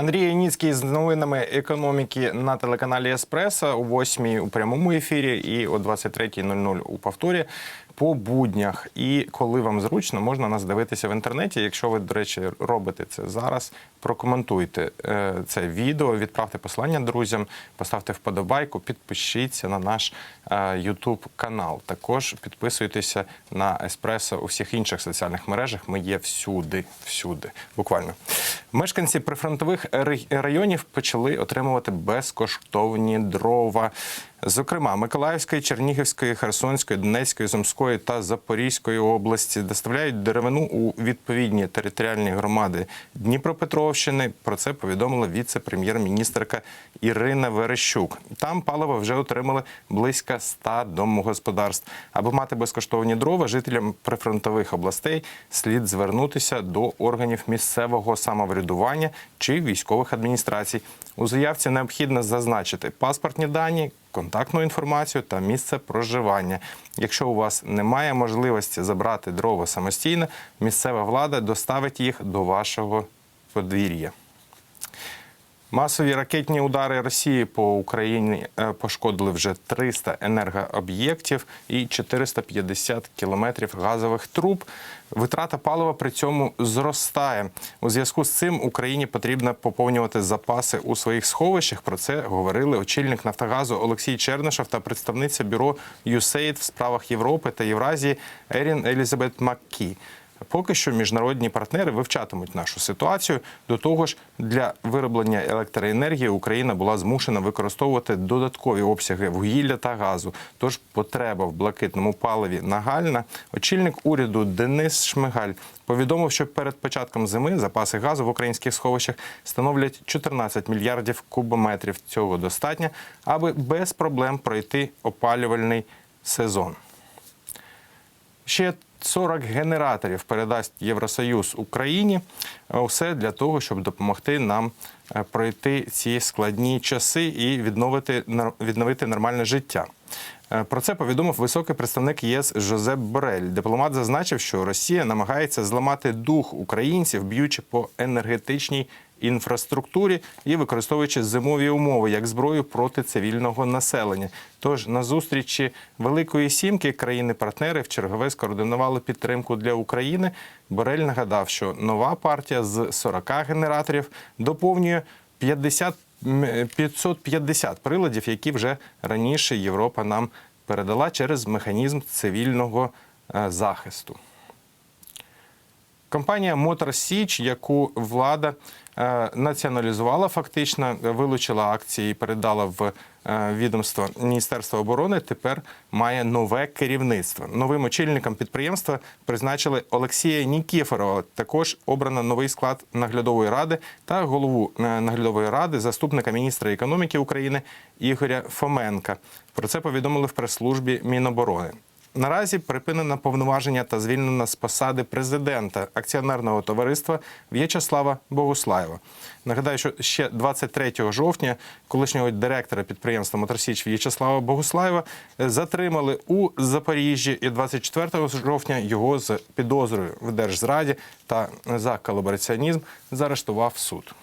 Андрій Яніцький з новинами економіки на телеканалі Еспресо о 8 у прямому ефірі і о 23.00 у повторі по буднях. І коли вам зручно, можна нас дивитися в інтернеті. Якщо ви, до речі, робите це зараз, прокоментуйте е, це відео, відправте посилання друзям, поставте вподобайку, підпишіться на наш е, YouTube канал. Також підписуйтеся на Еспресо у всіх інших соціальних мережах. Ми є всюди, всюди, буквально. Мешканці прифронтових районів почали отримувати безкоштовні дрова. Зокрема, Миколаївської, Чернігівської, Херсонської, Донецької, Сумської та Запорізької області доставляють деревину у відповідні територіальні громади Дніпропетровщини. Про це повідомила віце-прем'єр-міністрка Ірина Верещук. Там паливо вже отримали близько 100 домогосподарств. Аби мати безкоштовні дрова, жителям прифронтових областей слід звернутися до органів місцевого самоврядування чи військових адміністрацій. У заявці необхідно зазначити паспортні дані, контактну інформацію та місце проживання. Якщо у вас немає можливості забрати дрова самостійно, місцева влада доставить їх до вашого подвір'я. Масові ракетні удари Росії по Україні е, пошкодили вже 300 енергооб'єктів і 450 кілометрів газових труб. Витрата палива при цьому зростає. У зв'язку з цим Україні потрібно поповнювати запаси у своїх сховищах. Про це говорили очільник Нафтогазу Олексій Чернишов та представниця бюро USAID в справах Європи та Євразії Ерін Елізабет Маккі. Поки що міжнародні партнери вивчатимуть нашу ситуацію. До того ж, для вироблення електроенергії Україна була змушена використовувати додаткові обсяги вугілля та газу. Тож потреба в блакитному паливі нагальна. Очільник уряду Денис Шмигаль повідомив, що перед початком зими запаси газу в українських сховищах становлять 14 мільярдів кубометрів. Цього достатньо, аби без проблем пройти опалювальний сезон. Ще 40 генераторів передасть Євросоюз Україні. Усе для того, щоб допомогти нам е, пройти ці складні часи і відновити, відновити нормальне життя. Е, Про це повідомив високий представник ЄС Жозеп Борель. Дипломат зазначив, що Росія намагається зламати дух українців, б'ючи по енергетичній інфраструктурі і використовуючи зимові умови як зброю проти цивільного населення. Тож на зустрічі Великої сімки країни-партнери в чергове скоординували підтримку для України. Борель нагадав, що нова партія з 40 генераторів доповнює 50 м, 550 приладів, які вже раніше Європа нам передала через механізм цивільного е, захисту. Компанія Мотор Січ, яку влада е, націоналізувала, фактично вилучила акції і передала в е, відомство Міністерства оборони. Тепер має нове керівництво. Новим очільником підприємства призначили Олексія Нікіфорова. Також обрано новий склад наглядової ради та голову е, наглядової ради, заступника міністра економіки України Ігоря Фоменка. Про це повідомили в прес-службі Міноборони. Наразі припинено повноваження та звільнено з посади президента акціонерного товариства В'ячеслава Богуслаєва. Нагадаю, що ще 23 жовтня колишнього директора підприємства Моторсіч В'ячеслава Богуслаєва затримали у Запоріжжі і 24 жовтня його з підозрою в держзраді та за колабораціонізм заарештував суд.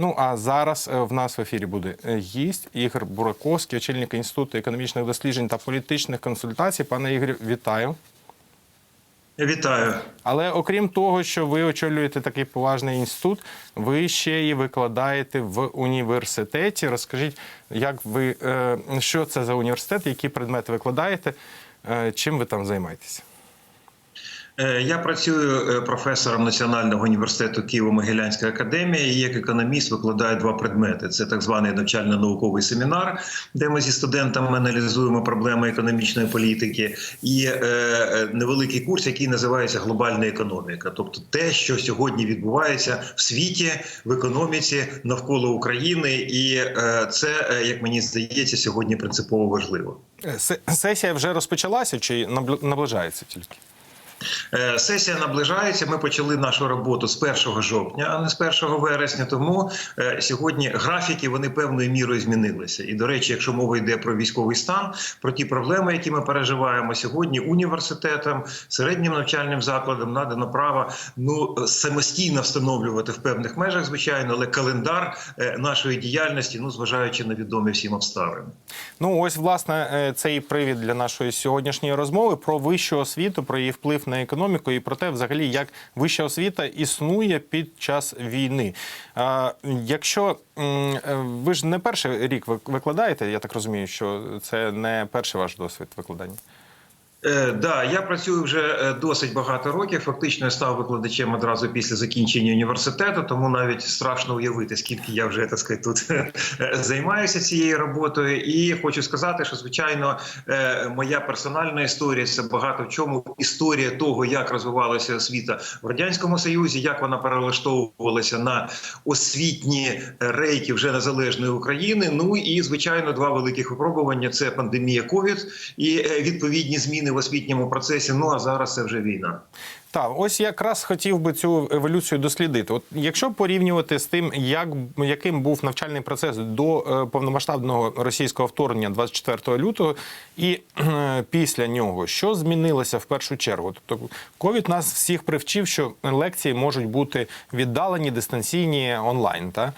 Ну а зараз е, в нас в ефірі буде е, гість Ігор Бураковський, очільник інституту економічних досліджень та політичних консультацій. Пане Ігорю, вітаю. Вітаю. Але окрім того, що ви очолюєте такий поважний інститут, ви ще і викладаєте в університеті. Розкажіть, як ви е, що це за університет, які предмети викладаєте, чим ви там займаєтеся? Е, Я працюю е, професором Національного університету Києво-Могилянська академія. І як економіст викладаю два предмети: це так званий навчально-науковий семінар, де ми зі студентами аналізуємо проблеми економічної політики, і е, е, невеликий курс, який називається глобальна економіка, тобто те, що сьогодні відбувається в світі в економіці навколо України, і е, це, як мені здається, сьогодні принципово важливо. Сесія вже розпочалася чи набл- наближається тільки? Е, Сесія наближається. Ми почали нашу роботу з 1 жовтня, а не з 1 вересня. Тому е, сьогодні графіки вони певною мірою змінилися. І до речі, якщо мова йде про військовий стан, про ті проблеми, які ми переживаємо сьогодні, університетам, середнім навчальним закладам надано право ну самостійно встановлювати в певних межах, звичайно, але календар е, нашої діяльності, ну зважаючи на відомі всім обставини. Ну, ось власне це і привід для нашої сьогоднішньої розмови про вищу освіту, про її вплив на економіку і про те, взагалі, як вища освіта існує під час війни. Якщо е, ви ж не перший рік викладаєте, я так розумію, що це не перший ваш досвід викладання. Е, да, я працюю вже е, досить багато років. Фактично я став викладачем одразу після закінчення університету, тому навіть страшно уявити, скільки я вже так сказати, тут е, займаюся цією роботою. І хочу сказати, що звичайно моя персональна історія це багато в чому історія того, як розвивалася освіта в радянському союзі, як вона перелаштовувалася на освітні рейки вже незалежної України. Ну і звичайно, два великих випробування: це пандемія ковід і відповідні зміни в освітньому процесі. Ну а зараз це вже війна. Так, ось якраз хотів би цю еволюцію дослідити. От якщо порівнювати з тим, як яким був навчальний процес до е, повномасштабного російського вторгнення 24 лютого, і е, після нього, що змінилося в першу чергу? Тобто, ковід нас всіх привчив, що лекції можуть бути віддалені, дистанційні онлайн. Та?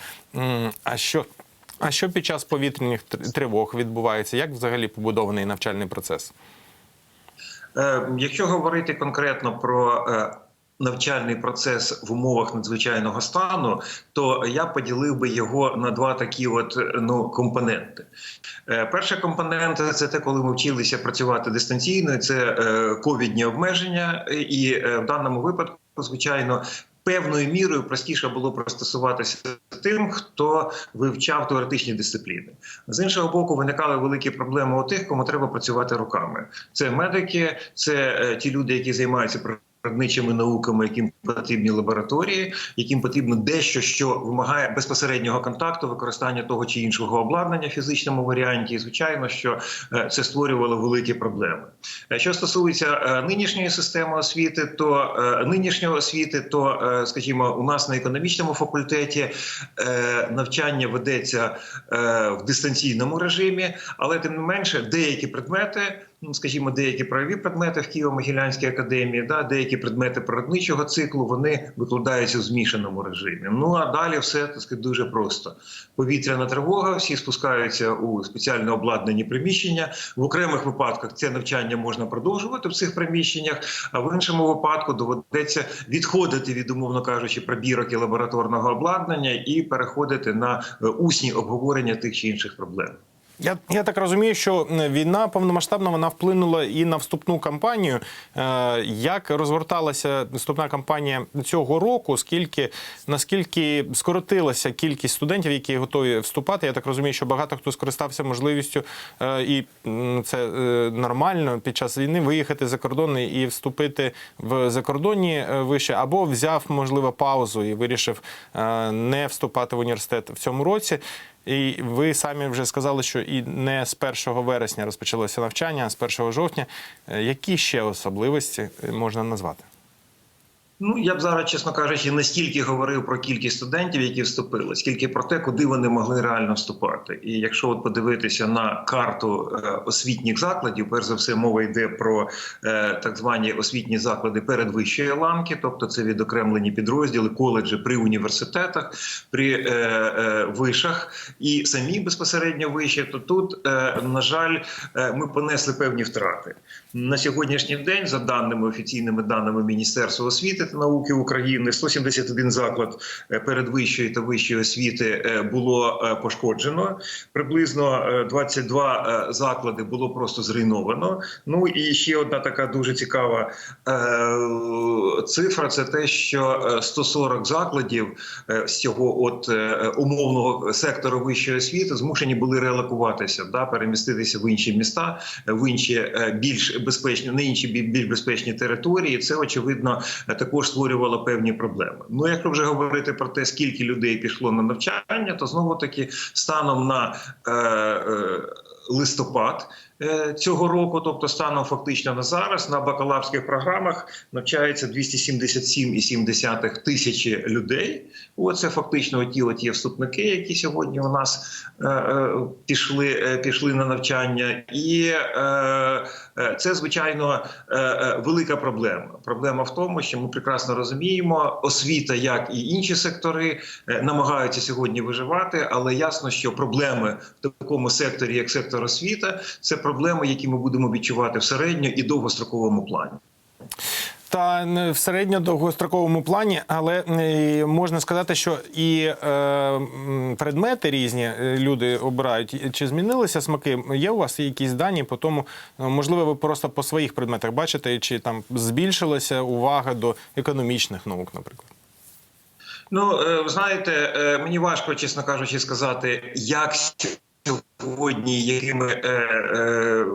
А що? А що під час повітряних тривог відбувається? Як взагалі побудований навчальний процес? Е, Якщо говорити конкретно про е, навчальний процес в умовах надзвичайного стану, то я поділив би його на два такі от е, ну компоненти. Перша компонента це те, коли ми вчилися працювати дистанційно. Це ковідні обмеження, і в даному випадку, звичайно. Певною мірою простіше було пристосуватися тим, хто вивчав теоретичні дисципліни. З іншого боку, виникали великі проблеми у тих, кому треба працювати руками. Це медики, це е, ті люди, які займаються природничими науками, яким потрібні лабораторії, яким потрібно дещо, що вимагає безпосереднього контакту, використання того чи іншого обладнання в фізичному варіанті. І звичайно, що е, це створювало великі проблеми. Е, Що стосується е, нинішньої системи освіти, то нинішньої освіти, то скажімо, у нас на економічному факультеті навчання ведеться в дистанційному режимі, але тим не менше деякі предмети. Ну, скажімо, деякі правові предмети в Києво-Могилянській академії, да, деякі предмети природничого циклу вони викладаються в змішаному режимі. Ну а далі все так сказати, дуже просто. Повітряна тривога, всі спускаються у спеціально обладнані приміщення. В окремих випадках це навчання можна продовжувати в цих приміщеннях, а в іншому випадку доведеться відходити від, умовно кажучи, пробірок і лабораторного обладнання і переходити на е, усні обговорення тих чи інших проблем. Я, я так розумію, що війна повномасштабна вона вплинула і на вступну кампанію. Е, як розгорталася вступна кампанія цього року? Скільки наскільки скоротилася кількість студентів, які готові вступати? Я так розумію, що багато хто скористався можливістю, е, і це е, нормально під час війни виїхати за кордон і вступити в закордонні е, виші, або взяв можливо паузу і вирішив не вступати в університет в цьому році. І ви самі вже сказали, що і не з 1 вересня розпочалося навчання, а з 1 жовтня. Е, Які ще особливості е, можна назвати? Ну я б зараз, чесно кажучи, не стільки говорив про кількість студентів, які вступили, скільки про те, куди вони могли реально вступати. І якщо от подивитися на карту е, освітніх закладів, перш за все мова йде про е, так звані освітні заклади передвищої ланки, тобто це відокремлені підрозділи, коледжі при університетах, при е, вишах і самі безпосередньо виші, то тут, на жаль, ми понесли певні втрати на сьогоднішній день, за даними офіційними даними Міністерства освіти та науки України, 171 заклад е, передвищої та вищої освіти е, було е, пошкоджено. Приблизно е, 22 е, заклади було просто зруйновано. Ну і ще одна така дуже цікава цифра: це те, що е, 140 закладів з цього от умовного сектору вищої освіти змушені були релокуватися, да, переміститися в інші міста, в інші більш безпечні, на інші більш безпечні території. Це очевидно е, також створювало певні проблеми. Ну, якщо вже говорити про те, скільки людей пішло на навчання, то знову таки станом на е, е, листопад. Е, цього року, тобто станом фактично на зараз, на бакалаврських програмах навчається 277,7 тисячі людей. Оце фактично ті от є вступники, які сьогодні у нас е, е, пішли, пішли на навчання, і це звичайно велика проблема. Проблема в тому, що ми прекрасно розуміємо, освіта, як і інші сектори, намагаються сьогодні виживати, але ясно, що проблеми в такому секторі, як сектор освіта, це проблеми, які ми будемо відчувати в середньо і довгостроковому плані. Та не в середньо-довгостроковому плані, але можна сказати, що і е, предмети різні е, люди обирають. Чи змінилися смаки? Є у вас якісь дані по тому, е, можливо, ви просто по своїх предметах бачите, чи там збільшилася увага до економічних наук, наприклад? Ну, е, ви знаєте, е, мені важко, чесно кажучи, сказати, як сьогодні, якими е, е,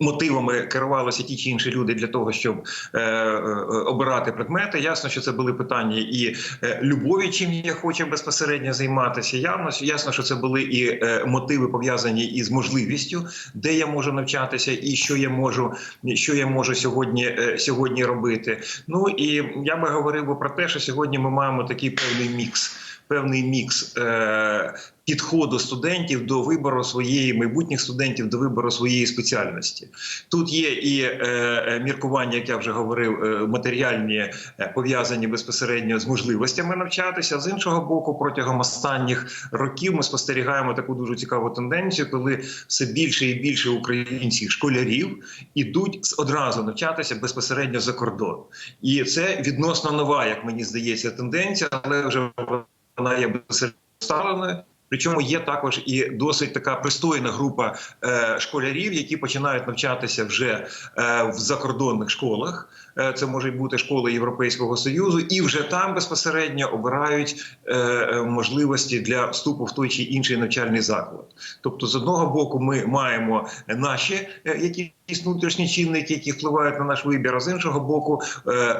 мотивами керувалися ті чи інші люди для того, щоб е, е, обирати предмети. Ясно, що це були питання і е, любові, чим я хочу безпосередньо займатися. Явно ясно, що це були і е, мотиви пов'язані із можливістю, де я можу навчатися, і що я можу, що я можу сьогодні, е, сьогодні робити. Ну і я би говорив про те, що сьогодні ми маємо такий певний мікс. Певний мікс е, підходу студентів до вибору своєї майбутніх студентів до вибору своєї спеціальності. Тут є і е, е, міркування, як я вже говорив, е, матеріальні е, пов'язані безпосередньо з можливостями навчатися. З іншого боку, протягом останніх років ми спостерігаємо таку дуже цікаву тенденцію, коли все більше і більше українських школярів ідуть одразу навчатися безпосередньо за кордон, і це відносно нова, як мені здається, тенденція, але вже вона є безпосередньо ставленою. Причому є також і досить така пристойна група е, школярів, які починають навчатися вже е, в закордонних школах. Е, це можуть бути школи Європейського союзу, і вже там безпосередньо обирають е, е, можливості для вступу в той чи інший навчальний заклад. Тобто, з одного боку, ми маємо наші е, якісь внутрішні чинники, які впливають на наш вибір. А з іншого боку,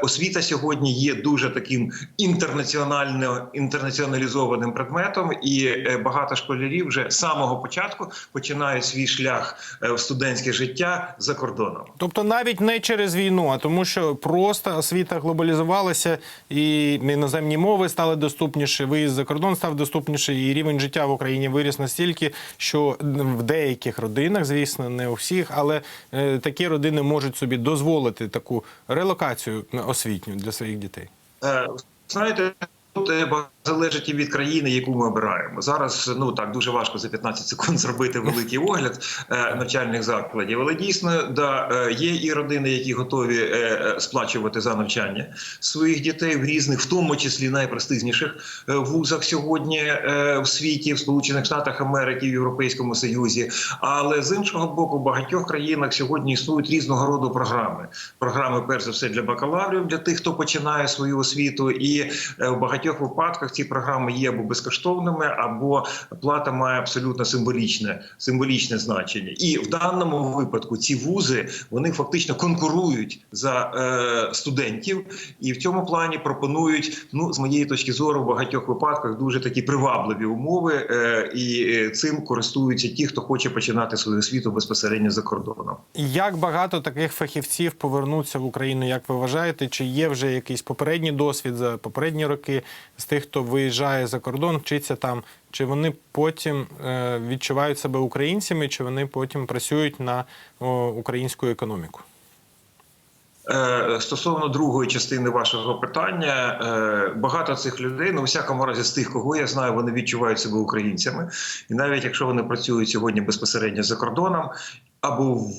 освіта сьогодні є дуже таким інтернаціонально інтернаціоналізованим предметом, і багато школярів вже з самого початку починають свій шлях в студентське життя за кордоном. Тобто навіть не через війну, а тому, що просто освіта глобалізувалася, і іноземні мови стали доступніші, виїзд за кордон став доступніший, і рівень життя в Україні виріс настільки, що в деяких родинах, звісно, не у всіх, але е, такі родини можуть собі дозволити таку релокацію освітню для своїх дітей. Е, Знаєте, тут залежить і від країни, яку ми обираємо. Зараз ну так дуже важко за 15 секунд зробити великий огляд е, навчальних закладів. Але дійсно да е, є і родини, які готові е, сплачувати за навчання своїх дітей в різних, в тому числі найпрестижніших вузах сьогодні в світі, в Сполучених Штатах Америки, в Європейському Союзі. Але з іншого боку, в багатьох країнах сьогодні існують різного роду програми. Програми, перш за все, для бакалаврів, для тих, хто починає свою освіту, і в багатьох випадках ці програми є або безкоштовними, або плата має абсолютно символічне символічне значення. І в даному випадку ці вузи вони фактично конкурують за е, студентів, і в цьому плані пропонують, ну з моєї точки зору, в багатьох випадках дуже такі привабливі умови, е, і е, цим користуються ті, хто хоче починати свою освіту безпосередньо за кордоном. Як багато таких фахівців повернуться в Україну, як ви вважаєте? Чи є вже якийсь попередній досвід за попередні роки з тих, хто виїжджає за кордон, вчиться там? Чи вони потім е, відчувають себе українцями, чи вони потім працюють на українську економіку? Е, Стосовно другої частини вашого питання, е, багато цих людей, ну у всякому разі, з тих, кого я знаю, вони відчувають себе українцями, і навіть якщо вони працюють сьогодні безпосередньо за кордоном або в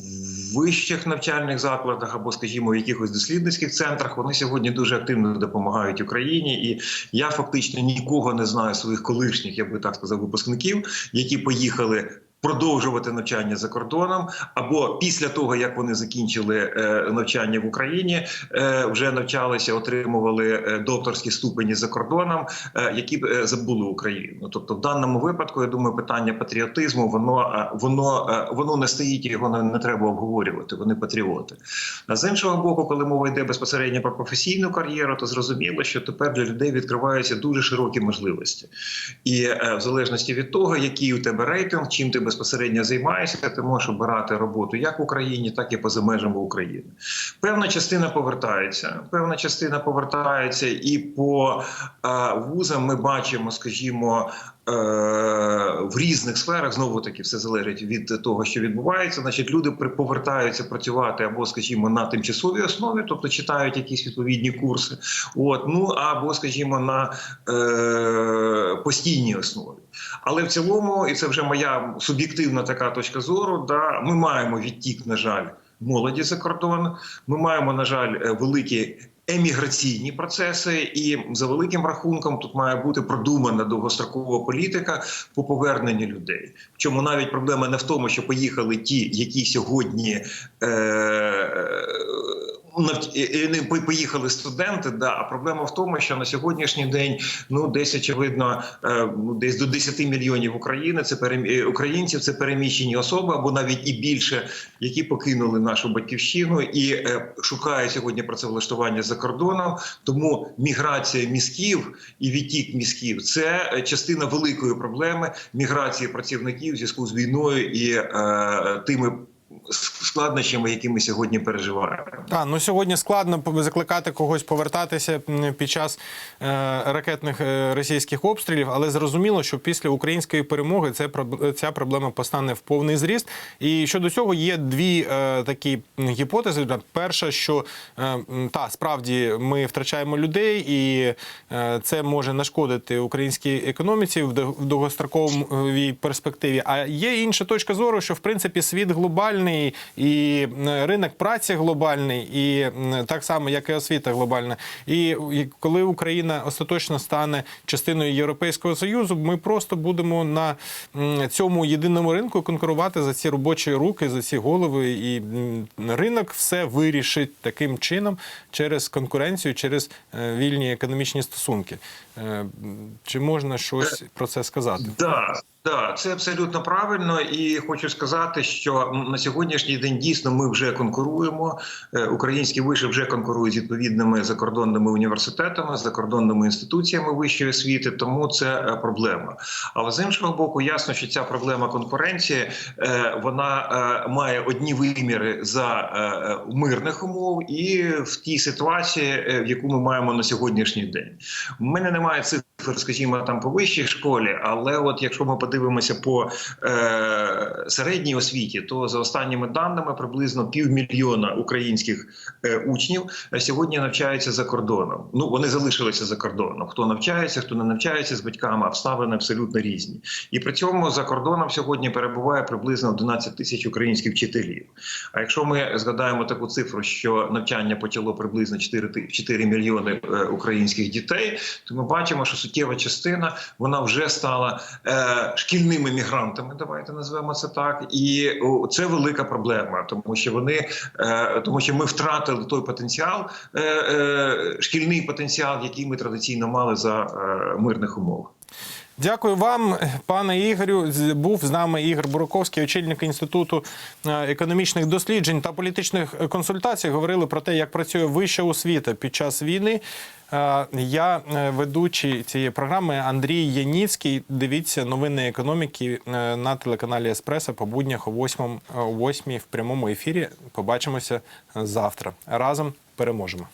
вищих навчальних закладах, або, скажімо, в якихось дослідницьких центрах, вони сьогодні дуже активно допомагають Україні. І я фактично нікого не знаю своїх колишніх, я би так сказав, випускників, які поїхали. Продовжувати навчання за кордоном, або після того як вони закінчили е, навчання в Україні, е, вже навчалися, отримували е, докторські ступені за кордоном, які б забули Україну. Тобто, в даному випадку, я думаю, питання патріотизму воно воно воно не стоїть, його не, треба обговорювати. Вони патріоти. А з іншого боку, коли мова йде безпосередньо про професійну кар'єру, то зрозуміло, що тепер для людей відкриваються дуже широкі можливості, і в залежності від того, який у тебе рейтинг, чим ти безпосередньо безпосередньо займаєшся, ти можеш обирати роботу як в Україні, так і поза межами України. Певна частина повертається. Певна частина повертається, і по е, вузам ми бачимо, скажімо. Е, В різних сферах знову таки все залежить від того, що відбувається. Значить, люди повертаються працювати або, скажімо, на тимчасовій основі, тобто читають якісь відповідні курси. От ну або, скажімо, на е, постійній основі. Але в цілому, і це вже моя суб'єктивна така точка зору. Да, ми маємо відтік, на жаль, молоді за кордон. Ми маємо, на жаль, е, великі. Еміграційні процеси, і за великим рахунком тут має бути продумана довгострокова політика по поверненню людей. Чому навіть проблема не в тому, що поїхали ті, які сьогодні е, поїхали студенти. Да, а проблема в тому, що на сьогоднішній день ну десь очевидно, е, ну, десь до 10 мільйонів України це е, українців, це переміщені особи або навіть і більше, які покинули нашу батьківщину і е, шукають сьогодні працевлаштування за кордоном. Тому міграція мізків і відтік мізків це частина великої проблеми міграції працівників в зв'язку з війною і е, тими складнощами, які ми сьогодні переживаємо. Так, ну сьогодні складно закликати когось повертатися під час е, ракетних е, російських обстрілів, але зрозуміло, що після української перемоги це ця проблема постане в повний зріст. І щодо цього є дві е, такі гіпотези. Перша, що е, та справді ми втрачаємо людей, і е, це може нашкодити українській економіці в довгостроковій перспективі. А є інша точка зору, що в принципі світ глобальний і е, ринок праці глобальний, і так само, як і освіта глобальна. І і коли Україна остаточно стане частиною Європейського союзу, ми просто будемо на цьому єдиному ринку конкурувати за ці робочі руки, за ці голови. І ринок все вирішить таким чином через конкуренцію, через е, вільні економічні стосунки. Е, Чи можна щось про це сказати? Да, да, це абсолютно правильно, і хочу сказати, що на сьогоднішній день дійсно ми вже конкуруємо. Е, Українські виші вже конкурують з відповідними закордонними університетами, закордонними інституціями вищої освіти, тому це е, проблема. Але з іншого боку, ясно, що ця проблема конкуренції е, вона має одні виміри за мирних умов і в тій ситуації, в яку ми маємо на сьогоднішній день. У мене немає цифр, скажімо, там по вищій школі, але от якщо ми подивимося по е, середній освіті, то за останніми даними приблизно півмільйона українських е, учнів е, сьогодні навчаються за кордоном. Ну вони залишилися за кордоном. Хто навчається, хто не навчається з батьками, обставини абсолютно різні. І при цьому за кордоном сьогодні перебуває приблизно 11 тисяч українських вчителів. А якщо ми згадаємо таку цифру, що навчання почало приблизно 4, ти- 4 мільйони е, українських дітей, то ми бачимо, що суттєва частина вона вже стала е, шкільними мігрантами. Давайте назвемо це так, і це велика проблема, тому що вони е, тому, що ми втратили той потенціал, е, е, шкільний потенціал, який ми традиційно мали за мирних умов. Дякую вам, пане Ігорю. Був з нами Ігор Бураковський, очільник інституту е, економічних досліджень та політичних консультацій. Говорили про те, як працює вища освіта під час війни. Е, Я е, ведучий цієї програми Андрій Яніцький. Дивіться новини економіки на телеканалі Еспресо по буднях о 8, о 8 в прямому ефірі. Побачимося завтра. Разом переможемо.